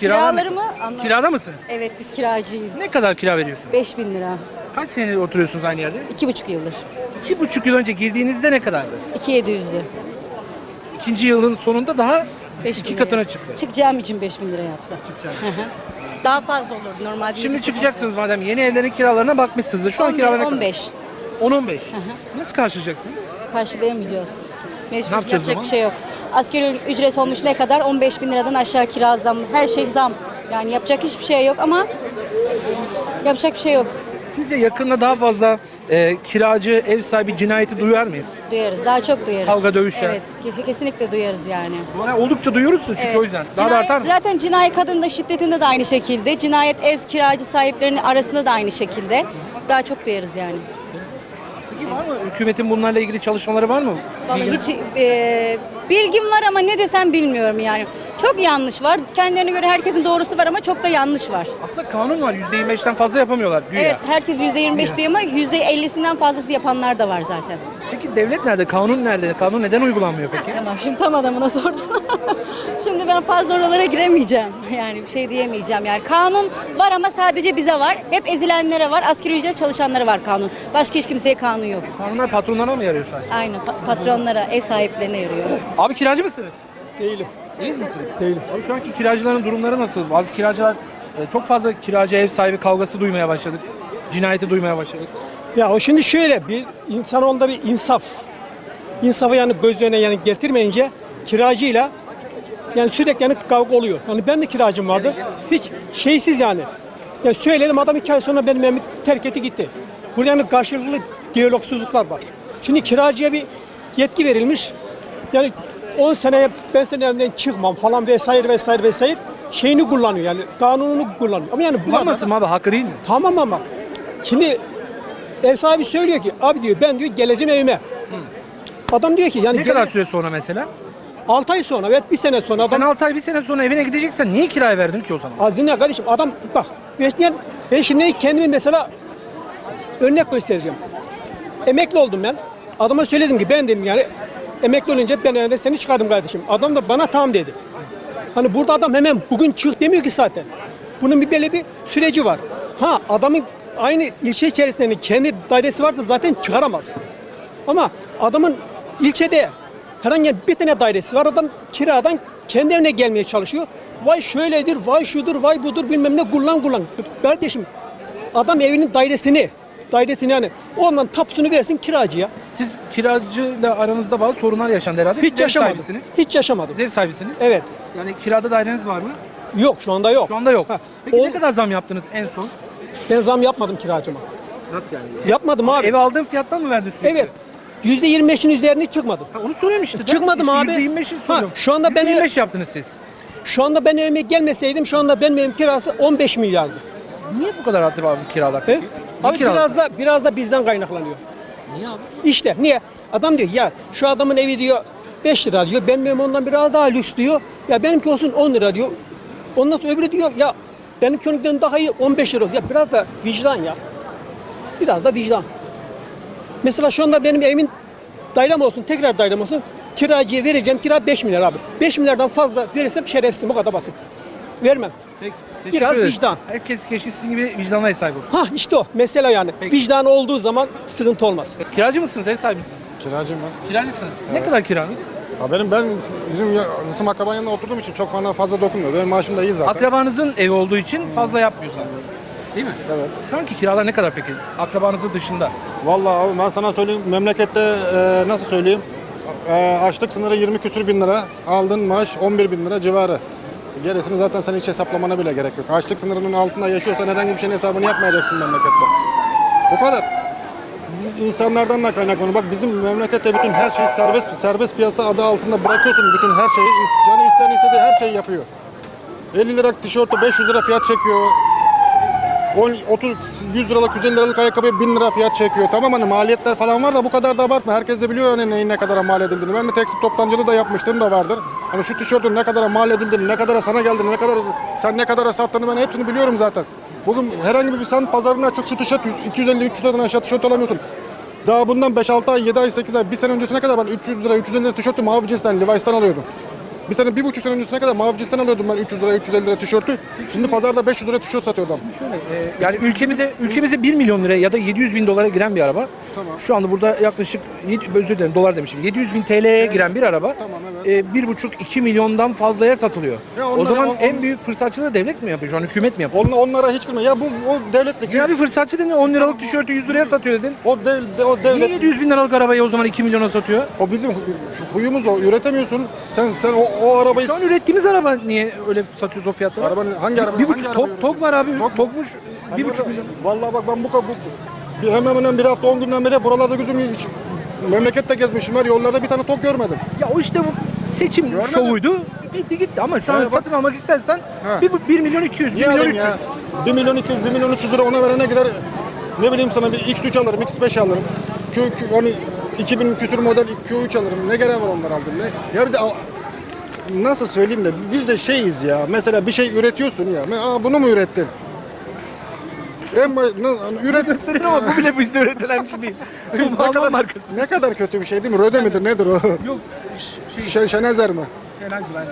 Kiralar ne Kiraları mı? kadar? Anlamadım. Kirada mısınız? Evet biz kiracıyız. Ne kadar kira veriyorsunuz? 5000 lira. Kaç senedir oturuyorsunuz aynı yerde? 2,5 yıldır. İki buçuk yıl önce girdiğinizde ne kadardı? 2700'lü. İkinci yılın sonunda daha 5000 iki lira. katına çıktı. Çıkacağım için 5000 lira yaptı. Çıkacağım. Daha fazla olur normalde. Şimdi çıkacaksınız madem yeni evlerin kiralarına bakmışsınızdır. Şu an kiralar ne 15. kadar? 10-15. Nasıl karşılayacaksınız? Karşılayamayacağız. Mecbur Ne yapacağız o yapacak zaman? bir şey yok. Asgari ücret olmuş ne kadar? 15 bin liradan aşağı kira zam. Her şey zam. Yani yapacak hiçbir şey yok ama yapacak bir şey yok. Sizce yakında daha fazla e, kiracı, ev sahibi cinayeti duyar mıyız? Duyarız. Daha çok duyarız. Kavga, dövüşler. Evet. kes- Kesinlikle duyarız yani. Yani oldukça duyuyoruz çünkü Evet. o yüzden. Daha da Cinayet- artar mı? Zaten cinayet kadında şiddetinde de aynı şekilde. Cinayet ev kiracı sahiplerinin arasında da aynı şekilde. Daha çok duyarız yani. Peki var mı? Hükümetin bunlarla ilgili çalışmaları var mı? Vallahi hiç e, bilgim var ama ne desem bilmiyorum yani. Çok yanlış var. Kendilerine göre herkesin doğrusu var ama çok da yanlış var. Aslında kanun var. %25'ten fazla yapamıyorlar güya. Evet herkes %25 diyor ama %50'sinden fazlası yapanlar da var zaten. Peki devlet nerede? Kanun nerede? Kanun neden uygulanmıyor peki? Tamam şimdi tam adamına sordun. şimdi ben fazla oralara giremeyeceğim. Yani bir şey diyemeyeceğim. Yani kanun var ama sadece bize var. Hep ezilenlere var. Asgari ücret çalışanlara var kanun. Başka hiç kimseye kanun yok. Kanunlar patronlara mı yarıyor sadece? Aynen pa- patronlara, ev sahiplerine yarıyor. Abi kiracı mısınız? Değilim. Değil misiniz? Değilim. Abi şu anki kiracıların durumları nasıl? Bazı kiracılar e, çok fazla kiracı ev sahibi kavgası duymaya başladık. Cinayeti duymaya başladık. Ya o şimdi şöyle bir insan onda bir insaf. İnsafı yani göz önüne yani getirmeyince kiracıyla yani sürekli yani kavga oluyor. Yani ben de kiracım vardı. Hiç şeysiz yani. Yani söyledim adam iki ay sonra benim evimi terk etti gitti. Burada yani karşılıklı diyalogsuzluklar var. Şimdi kiracıya bir yetki verilmiş. Yani 10 seneye ben senin evinden çıkmam falan vesaire vesaire vesaire şeyini kullanıyor yani kanununu kullanıyor. Ama yani bu kadar- Bulamazsın mı abi? Hakkı değil mi? Tamam ama şimdi ev sahibi söylüyor ki abi diyor ben diyor geleceğim evime. Adam diyor ki yani Ne kadar süre sonra mesela? 6 ay sonra evet bir sene sonra Sen adam 6 ay bir sene sonra evine gideceksen niye kiraya verdin ki o zaman? Azine kardeşim adam bak ben, ben şimdi kendimi mesela örnek göstereceğim. Emekli oldum ben. Adama söyledim ki ben dedim yani emekli olunca ben evde seni çıkardım kardeşim. Adam da bana tamam dedi. Hani burada adam hemen bugün çık demiyor ki zaten. Bunun bir böyle bir süreci var. Ha adamın aynı ilçe içerisinde kendi dairesi varsa zaten çıkaramaz. Ama adamın ilçede herhangi bir tane dairesi var. Adam kiradan kendi evine gelmeye çalışıyor. Vay şöyledir, vay şudur, vay budur bilmem ne kullan kullan. Kardeşim adam evinin dairesini, dairesini yani ondan tapusunu versin kiracıya. Siz kiracıyla aranızda bazı sorunlar yaşandı herhalde. Hiç Siz ev yaşamadım. sahibisiniz. Hiç yaşamadım. Siz ev sahibisiniz. Evet. Yani kirada daireniz var mı? Yok şu anda yok. Şu anda yok. Ha, Peki o- ne kadar zam yaptınız en son? Ben zam yapmadım kiracıma. Nasıl yani? Yapmadım abi. Ev aldığın fiyattan mı verdin sürekli? Evet. Yüzde yirmi beşin üzerine çıkmadım. Ha, onu soruyorum işte. Çıkmadım abi. %25'i Ha, soruyorum. şu anda ben- %25 yaptınız siz. Şu anda ben evime gelmeseydim şu anda benim evim kirası 15 milyardı. Niye bu kadar arttı abi kiralar peki? Abi kiralar? biraz da biraz da bizden kaynaklanıyor. Niye abi? İşte niye? Adam diyor ya şu adamın evi diyor 5 lira diyor. Benim evim ondan biraz daha lüks diyor. Ya benimki olsun 10 lira diyor. Ondan sonra öbürü diyor ya benimki onunkinden daha iyi 15 lira. Ya biraz da vicdan ya. Biraz da vicdan. Mesela şu anda benim evimin dairem olsun, tekrar dairem olsun. Kiracıya vereceğim kira 5 milyar abi. 5 milyardan fazla verirsem şerefsizim o kadar basit. Vermem. Peki, teşekkür Biraz ederim. vicdan. Herkes keşke sizin gibi vicdanla ev sahibi olsun. Ha işte o mesela yani. Peki. Vicdan olduğu zaman sıkıntı olmaz. Kiracı mısınız, ev sahibi misiniz? Kiracıyım ben. Kiracısınız. Ne kadar kiranız? Ha benim ben bizim ya- Rısım akrabanın yanında oturduğum için çok bana fazla dokunmuyor. Benim maaşım da iyi zaten. Akrabanızın evi olduğu için fazla yapmıyor sanırım. Değil mi? Evet. Şu anki kiralar ne kadar peki? Akrabanızın dışında. Vallahi abi ben sana söyleyeyim memlekette e, nasıl söyleyeyim? E, açlık sınırı 20 küsür bin lira. Aldığın maaş 11 bin lira civarı. Gerisini zaten senin hiç hesaplamana bile gerek yok. Açlık sınırının altında yaşıyorsan herhangi bir şeyin hesabını yapmayacaksın memlekette. Bu kadar. Biz insanlardan da kaynaklanıyor. Bak bizim memlekette bütün her şey serbest serbest piyasa adı altında bırakıyorsun bütün her şeyi. Canı isteyen istediği her şeyi yapıyor. 50 lira tişörtü 500 lira fiyat çekiyor. 10, 30, 100 liralık, 150 liralık ayakkabıya 1000 lira fiyat çekiyor. Tamam hani maliyetler falan var da bu kadar da abartma. Herkes de biliyor hani neyin ne kadara mal edildiğini. Ben de tekstil toptancılığı da yapmıştım da vardır. Hani şu tişörtün ne kadara mal edildiğini, ne kadara sana geldiğini, ne kadar sen ne kadara sattığını ben hepsini biliyorum zaten. Bugün herhangi bir sen pazarına açık şu tişört 100, 250 300 liradan aşağı tişört alamıyorsun. Daha bundan 5-6 ay, 7 ay, 8 ay, bir sene öncesine kadar ben 300 lira, 350 lira tişörtü mavi cinsten, Levi's'tan alıyordum. Bir sene, bir buçuk sene öncesine kadar mavi cinsten alıyordum ben 300 lira, 350 lira tişörtü. Şimdi pazarda 500 lira tişört satıyor adam. Şöyle, e, yani ülkemize ülkemize 1 milyon liraya ya da 700 bin dolara giren bir araba. Tamam. Şu anda burada yaklaşık yedi- özür dilerim dolar demişim. 700 bin TL'ye giren bir araba Tamam, evet. e, bir buçuk 2 milyondan fazlaya satılıyor. Ya o onlara- zaman on- en büyük fırsatçılığı devlet mi yapıyor şu an hükümet mi yapıyor? Onla, onlara hiç girme. Ya bu o devletlik. Ya bir fırsatçı dedin 10 liralık tişörtü 100 liraya satıyor dedin. O, dev, de- o Niye devlet. 700 bin liralık arabayı o zaman 2 milyona satıyor? O bizim huyumuz o. Üretemiyorsun. Sen sen o, o arabayı... Şu an ürettiğimiz araba niye öyle satıyoruz o fiyatlara? Arabanın hangi araba? Bir hangi buçuk tok, tok var abi. Tok mu? Tokmuş bir Ben buçuk milyon. Vallahi bak ben bu kadar bir hemen hemen bir hafta 10 günden beri buralarda gözüm hiç memlekette gezmişim var yollarda bir tane tok görmedim. Ya o işte bu seçim Görmedim. şovuydu. Bitti gitti ama şu an Evet, bak- satın almak istersen Ha. 1, 1 milyon 200, 1 Niye milyon alayım 300. ya? 1 milyon 200, 1 milyon 300 lira ona verene gider ne bileyim sana bir X3 alırım, X5 alırım. Q, Q, hani 2000 küsür model Q3 alırım. Ne gereği var onları alacağım? Ne? Ya bir de al- nasıl söyleyeyim de biz de şeyiz ya. Mesela bir şey üretiyorsun ya. Aa, bunu mu ürettin? En baş, hani üret, Gösterin ama bu bile bizde üretilen bir şey değil. Bu ne kadar markası. ne kadar kötü bir şey değil mi? Röde midir nedir o? Yok ş- şey, Şey, Şenezer mi?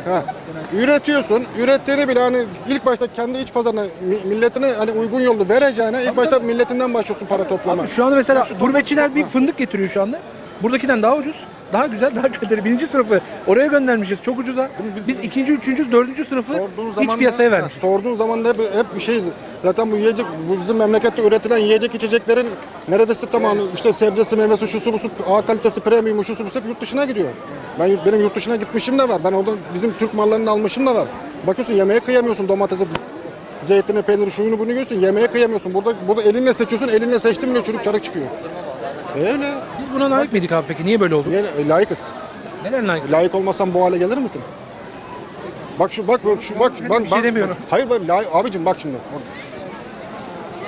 Ha. Üretiyorsun. Ürettiğini bile hani ilk başta kendi iç pazarına mi- milletine hani uygun yolu vereceğine ilk başta milletinden başlıyorsun para toplama. Şu anda mesela gurbetçiler bir fındık getiriyor şu anda. Buradakinden daha ucuz. Daha güzel, daha kaliteli. Birinci sınıfı oraya göndermişiz. Çok ucuza. Biz ikinci, üçüncü, dördüncü sınıfı Sorduğun iç zaman piyasaya da, vermişiz. sorduğun zaman da hep, hep bir şeyiz. Zaten bu yiyecek, bu bizim memlekette üretilen yiyecek içeceklerin neredeyse tamamı işte sebzesi, meyvesi, şusu busu, A kalitesi, premium, şusu busu hep yurt dışına gidiyor. Ben benim yurt dışına gitmişim de var. Ben orada bizim Türk mallarını almışım da var. Bakıyorsun yemeğe kıyamıyorsun domatesi, zeytini, peyniri, şuyunu bunu görüyorsun. Yemeğe kıyamıyorsun. Burada burada elinle seçiyorsun. Elinle seçtin bile çürük çarık çıkıyor. Öyle. Buna layık mıydık abi peki? Niye böyle oldu? Niye e, layıkız? Neden layık? Layık olmasan bu hale gelir misin? Bak şu bak şu bak ben bir şey demiyorum. Hayır ben layık abicim bak şimdi.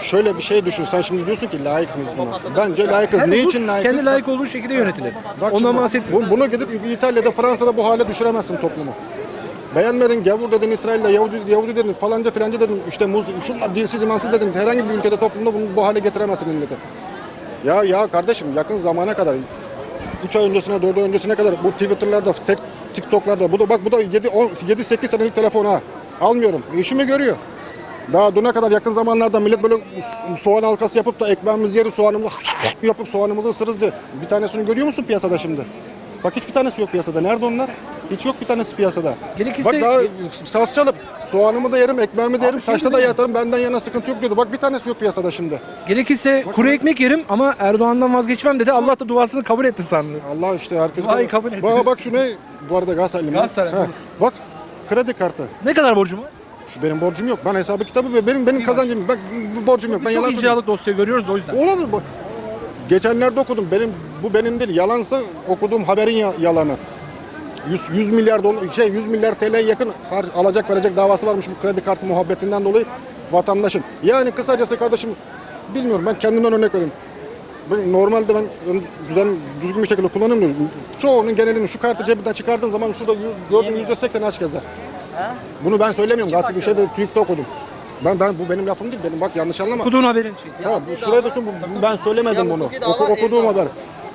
Şöyle bir şey düşün. Sen şimdi diyorsun ki layık mıyız buna? Bence layıkız. Yani ne için layıkız? Kendi layık olduğu şekilde yönetilir. Bak Ondan bahsetmiyorum. bu- Bunu gidip İtalya'da, Fransa'da bu hale düşüremezsin toplumu. Beğenmedin, gavur dedin, İsrail'de Yahudi, Yahudi dedin, falanca filanca dedin, işte muz, şunlar dinsiz imansız dedin. Herhangi bir ülkede, toplumda bunu bu hale getiremezsin millete. Ya ya kardeşim yakın zamana kadar 3 ay öncesine 4 ay öncesine kadar bu Twitter'larda, tek TikTok'larda bu da bak bu da 7 7 8 senelik telefon ha. Almıyorum. İşimi görüyor. Daha düne kadar yakın zamanlarda millet böyle so- soğan halkası yapıp da ekmeğimizi yeriz, soğanımızı yapıp soğanımızı ısırırız diye. Bir tanesini görüyor musun piyasada şimdi? Bak hiçbir tanesi yok piyasada. Nerede onlar? Hiç yok bir tanesi piyasada. Gerekirse- Bak daha saz çalıp soğanımı da yerim, ekmeğimi de yerim, taşta da yatarım benden yana sıkıntı yok diyordu. Bak bir tanesi yok piyasada şimdi. Gerekirse kuru ekmek yerim ama Erdoğan'dan vazgeçmem dedi. Allah da duasını kabul etti sanırım. Allah işte herkes... Vay, kabul etti. Bak, bak şu ne? Bu arada Galatasaraylıyım. ben. Galatasaray, He. Bak kredi kartı. Ne kadar borcum var? Benim borcum yok. Ben hesabı kitabı ve benim benim kazancım. Bak bu borcum yok. Ben yalan Çok söylüyorum. icralık dosya görüyoruz da o yüzden. Olabilir. Geçenlerde okudum. Benim bu benim değil. Yalansa okuduğum haberin ya- yalanı. 100, 100 milyar dolar şey 100 milyar TL'ye yakın alacak verecek davası varmış bu kredi kartı muhabbetinden dolayı vatandaşın. Yani kısacası kardeşim bilmiyorum ben kendimden örnek vereyim. Ben normalde ben güzel düzgün bir şekilde kullanıyorum. Çoğunun genelini şu kartı cebinden çıkardığın zaman şurada gördüğün yüzde seksen aç gezer. Bunu ben söylemiyorum. Gazetede şeyde TÜİK'te okudum. Ben ben bu benim lafım değil. Benim bak yanlış anlama. Okuduğun haberin şey. Ha, bu şuraya dursun, bu- ben söylemedim bunu. Oku, okuduğum haber.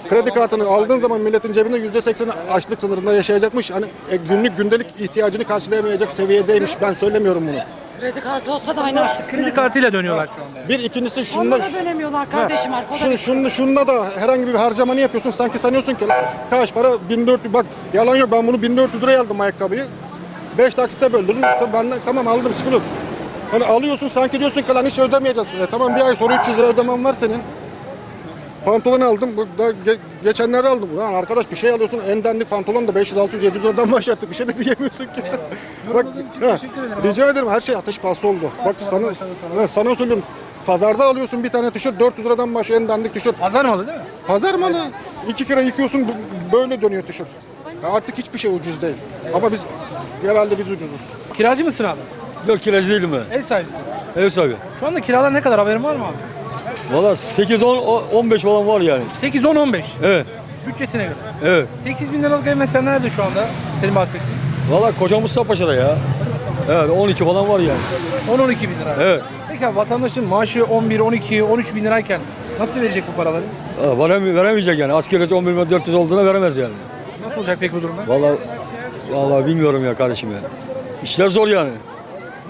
Kredi kartını aldığın zaman milletin cebinde yüzde sekseni açlık sınırında yaşayacakmış. Hani e, günlük gündelik ihtiyacını karşılayamayacak seviyedeymiş. Ben söylemiyorum bunu. Kredi kartı olsa da aynı açlık Kredi sınırı. kartıyla dönüyorlar şu anda. Bir ikincisi şunda... Onlara dönemiyorlar kardeşim arkada. Şun, şun, şunda da herhangi bir harcamanı yapıyorsun. Sanki sanıyorsun ki "Lan kaç para 1400 bak yalan yok ben bunu 1400 liraya aldım ayakkabıyı. 5 taksite böldüm. Ben de, tamam aldım sıkıntı yok. Hani alıyorsun sanki diyorsun ki lan hiç ödemeyeceğiz. E, tamam bir ay sonra 300 lira ödemem var senin. Pantolon aldım. Bu da ge- geçenlerde aldım. Lan arkadaş bir şey alıyorsun. En dandik pantolon da 500 600 700 liradan başlattı. Bir şey de diyemiyorsun ki. Bak ha, rica ederim her şey ateş pahası oldu. Bak sana ha, sana söylüyorum. Pazarda alıyorsun bir tane tişört 400 liradan başlıyor en dandik tişört. Pazar malı değil mi? Pazar malı. İki kere yıkıyorsun bu- böyle dönüyor tişört. Ya artık hiçbir şey ucuz değil. Ama biz herhalde biz ucuzuz. Kiracı mısın abi? Yok kiracı değilim ben. Ev sahibisin. Ev sahibi. Şu anda kiralar ne kadar haberin var mı abi? Valla 8 10 o- 15 falan var yani. 8, 10, 15. Evet. Bütçesine göre. Evet. 8 bin liralık ev mesela nerede şu anda? Senin bahsettiğin. Valla kocam Mustafa Paşa'da ya. Evet 12 falan var yani. 10-12 bin lira. Evet. Peki abi vatandaşın maaşı 11, 12, 13 bin lirayken nasıl verecek bu paraları? Valla vereme- veremeyecek yani. Asgari ücret 11 milyon 400 olduğuna veremez yani. Nasıl olacak peki bu durumda? Valla Vallahi bilmiyorum ya kardeşim ya. İşler zor yani.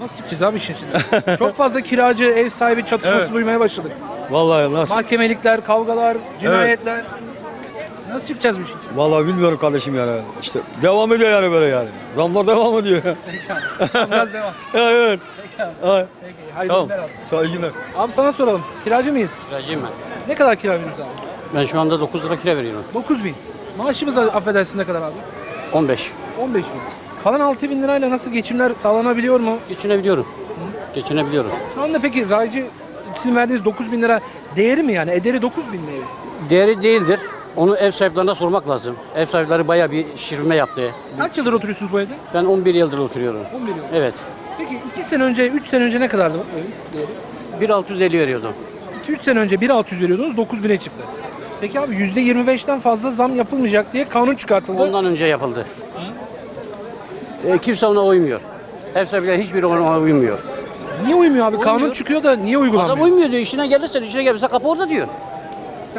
Nasıl çıkacağız abi işin içinden? Çok fazla kiracı, ev sahibi çatışması Evet. duymaya başladık. Vallahi nasıl? Mahkemelikler, kavgalar, cinayetler. Nasıl çıkacağız bu işin içinden? Vallahi bilmiyorum kardeşim yani. İşte devam ediyor yani böyle yani. Zamlar devam ediyor. Biraz devam. evet. evet. Peki, Tamam. günler abi. Sağ iyi günler. Abi sana soralım. Kiracı mıyız? Kiracıyım ben. Ne kadar kira veriyoruz abi? Ben şu anda 9 lira kira veriyorum. 9 bin. Maaşımız affedersin ne kadar abi? 15. 15 bin. Kalan 6 bin lirayla nasıl geçimler sağlanabiliyor mu? Geçinebiliyorum. Geçinebiliyorum. Şu anda peki raycı sizin verdiğiniz 9 bin lira değeri mi yani? Ederi 9 bin mi? Değeri değildir. Onu ev sahiplerine sormak lazım. Ev sahipleri bayağı bir şişirme yaptı. Kaç yıldır oturuyorsunuz bu evde? Ben 11 yıldır oturuyorum. 11 yıl. Evet. Peki 2 sene önce, 3 sene önce ne kadardı evin değeri? 1650 veriyordum. 2-3 sene önce 1.600 veriyordunuz 9 bine çıktı. Peki abi %25'ten fazla zam yapılmayacak diye kanun çıkartıldı. Ondan önce yapıldı. E, kimse ona uymuyor. Ev sahipleri hiçbiri ona uymuyor. Niye uymuyor abi? Kanun Uymuyor. çıkıyor da niye uygulanmıyor? Adam uymuyor diyor. İşine gelirse, işine gelirse kapı orada diyor.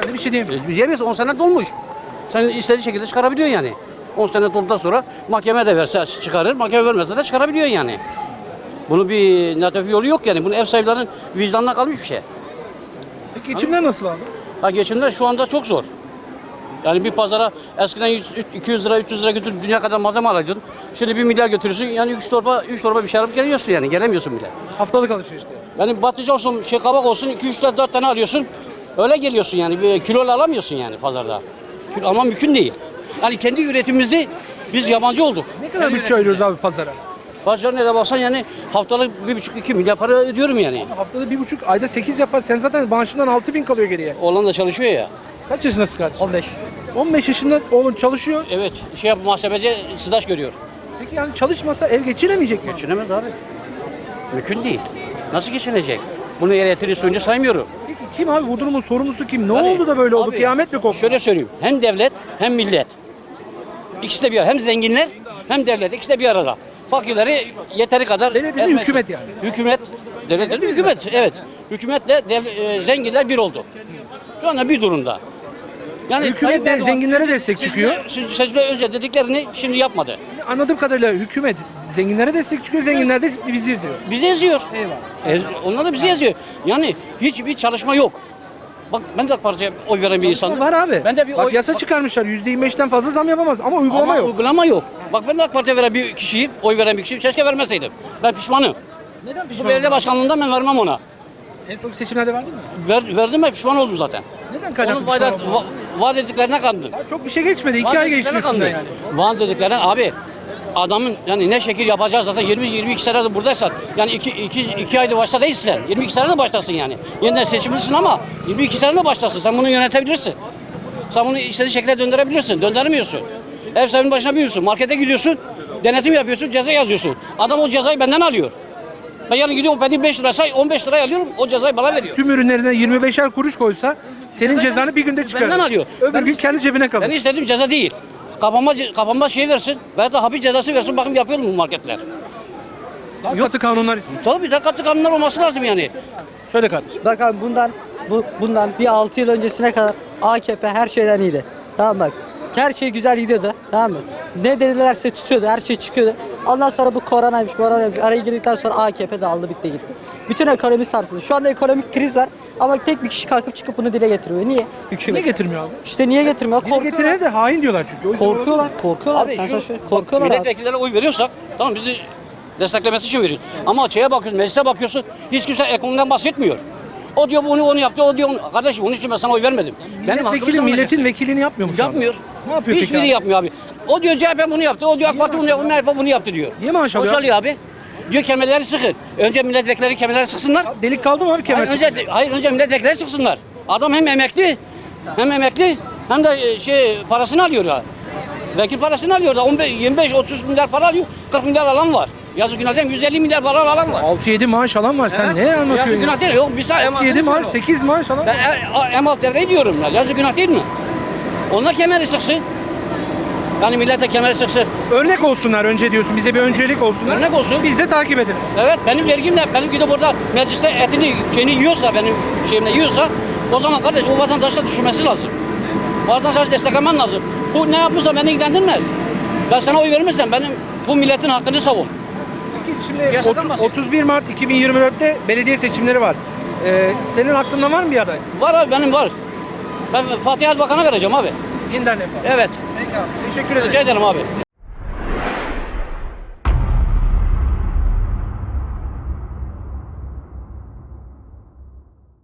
De bir şey diyemiyorsun. E, diyemiyorsun 10 sene dolmuş. Sen istediği şekilde çıkarabiliyorsun yani. 10 sene dolduktan sonra mahkeme de verse çıkarır, mahkeme vermezse de çıkarabiliyor yani. Bunun bir natif yolu yok yani. Bunun ev sahiplerinin vicdanına kalmış bir şey. Peki geçimler nasıl abi? Ha geçimler şu anda çok zor. Yani bir pazara eskiden 100, 200 lira 300 lira götürüp dünya kadar malzeme alaydın. Şimdi 1 milyar götürürsün yani 3 torba 3 torba bir şey alıp geliyorsun yani gelemiyorsun bile. Haftalık alışveriş diyor. Yani batıcı olsun şey kabak olsun 2 3 4 tane alıyorsun. Öyle geliyorsun yani bir kiloyla alamıyorsun yani pazarda. Kilo alman mümkün değil. Yani kendi üretimimizi biz yabancı olduk. Ne kadar bütçe ayırıyoruz abi pazara? Pazar ne de baksan yani haftalık 1,5-2 milyar para ödüyorum yani. Haftada bir buçuk, ayda 8 yapar. Sen zaten maaşından 6 bin kalıyor geriye. Oğlan da çalışıyor ya. Kaç yaşındasın kardeşim? 15. 15 yaşında oğlun çalışıyor. Evet şey yap muhasebeci sıdaş görüyor. Peki yani çalışmasa ev geçinemeyecek mi? Geçinemez abi. Mümkün değil. Nasıl geçinecek? Bunu eletri suyuncu saymıyorum. Peki kim abi bu durumun sorumlusu kim? Ne Yani, oldu da böyle oldu? abi, Kıyamet mi koptu? Şöyle söyleyeyim. Hem devlet hem millet. İkisi de bir arada. Hem zenginler hem devlet. İkisi de bir arada. Fakirleri yeteri kadar... Devlet dediğin hükümet yani. Hükümet. Devlet dediğin hükümet. Evet. Hükümetle dev, e, zenginler bir oldu. Şu anda bir durumda. Yani Hükümet Tayyip de Erdoğan- zenginlere destek çıkıyor. Se- Seçimler önce dediklerini şimdi yapmadı. Anladığım kadarıyla hükümet zenginlere destek çıkıyor, zenginler de bizi izliyor. Bizi eziyor. Eyvallah. Ez, onlar da bizi eziyor. Yani hiçbir çalışma yok. Bak ben de AK Parti'ye oy veren bir insanım. Var abi. Ben de bir Bak oy, yasa bak- çıkarmışlar. %25'ten fazla zam yapamaz ama uygulama Ama yok. uygulama yok. Bak ben de AK Parti'ye veren bir kişiyim, oy veren bir kişiyim. Keşke vermeseydim. Ben pişmanım. Neden Bu pişman belediye oldun? başkanlığından ben vermem ona. En son seçimlerde verdin mi? Ver, verdim ben pişman oldum zaten. Neden kaynaklı Onun vaat, va, vaat dediklerine kandım. Ya Çok bir şey geçmedi. İki Vaat ay geçti üstünden yani. Vaat dediklerine abi adamın yani ne şekil yapacağız zaten 20-22 senedir buradaysan yani 2 2 2 ayda başta değilsin sen. 22 senede başlasın yani. Yeniden seçimlisin ama 22 senede başlasın. Sen bunu yönetebilirsin. Sen bunu istediğin şekilde döndürebilirsin. Döndüremiyorsun. Ev sahibinin başına biniyorsun. Markete gidiyorsun. Denetim yapıyorsun. Ceza yazıyorsun. Adam o cezayı benden alıyor. Ben yarın gidiyorum beni 5 lira say 15 liraya alıyorum. O cezayı bana veriyor. Tüm ürünlerine 25'er kuruş koysa senin cezanı bir günde çıkarır. Benden alıyor. Öbür Ben- gün kendi cebine kalır. Ben istediğim ceza değil. Kapanma, kapanma şey versin. Veya da hapis cezası versin. Bakın yapıyor mu bu marketler? Daha katı kanunlar istiyor. Tabii de katı kanunlar olması lazım yani. Söyle kardeşim. Bak abi bundan bu bundan bir 6 yıl öncesine kadar AKP her şeyden iyiydi. Tamam bak. Her şey güzel gidiyordu. Tamam mı? Ne dedilerse tutuyordu. Her şey çıkıyordu. Ondan sonra bu koronaymış, koronaymış. Araya girdikten sonra AKP de aldı bitti gitti. Bütün ekonomi sarsıldı. Şu anda ekonomik kriz var. Ama tek bir kişi kalkıp çıkıp bunu dile getiriyor. Niye? Niye Hükümet. getirmiyor abi? İşte niye getirmiyor? Dil Korkuyorlar. getirene de hain diyorlar çünkü. O yüzden Korkuyorlar. Korkuyorlar. Abi Ben sana şu söyleyeyim, korkuyorlar abi. milletvekillerine oy veriyorsak tamam bizi desteklemesi için veriyoruz. Ama şeye bakıyorsun, meclise bakıyorsun hiç kimse ekonomiden bahsetmiyor. O diyor bunu onu yaptı, o diyor onu. Kardeşim onun için ben sana oy vermedim. Benim hakkımı Milletvekili savunacaksın. milletin vekilini yapmıyor mu şu anda? Yapmıyor. Ne yapıyor peki Hiçbiri abi? yapmıyor abi. O diyor CHP bunu yaptı, o diyor AK Parti bunu yaptı, MHP bunu yaptı diyor. Niye maaş alıyor? Maaş alıyor abi. Diyor kemerleri sıkın. Önce milletvekilleri kemerleri sıksınlar. Delik kaldı mı abi kemer Hayır önce, hayır önce milletvekilleri sıksınlar. Adam hem emekli, hem emekli, hem de e, şey parasını alıyor ya. Vekil parasını alıyor da 15, 25, 30 milyar para alıyor. 40 milyar alan var. Yazık günah değil mi? 150 milyar para alan var. 6-7 maaş alan var. Sen ne Yazık anlatıyorsun? günah değil. Yok bir saniye. 6-7 maaş, 8 maaş alan Ben var. e- emal derneği diyorum ya. Yazık günah değil mi? Onlar kemeri sıksın. Yani millete kenara çıksın. Örnek olsunlar önce diyorsun. Bize bir öncelik olsunlar. Örnek olsun. Biz de takip edelim. Evet benim vergimle benim gidip orada mecliste etini şeyini yiyorsa benim şeyimle yiyorsa o zaman kardeş o vatandaşla düşünmesi lazım. Vatandaşı desteklemen lazım. Bu ne yapmışsa beni ilgilendirmez. Ben sana oy vermezsem benim bu milletin hakkını savun. Peki şimdi Piyasadan ot- bahsediyorum. 31 Mart 2024'te belediye seçimleri var. Ee, senin aklında var mı bir aday? Var abi benim var. Ben Fatih Erbakan'a vereceğim abi. İnderlep abi. Evet. Peki abi. Teşekkür ederim. Rica ederim abi.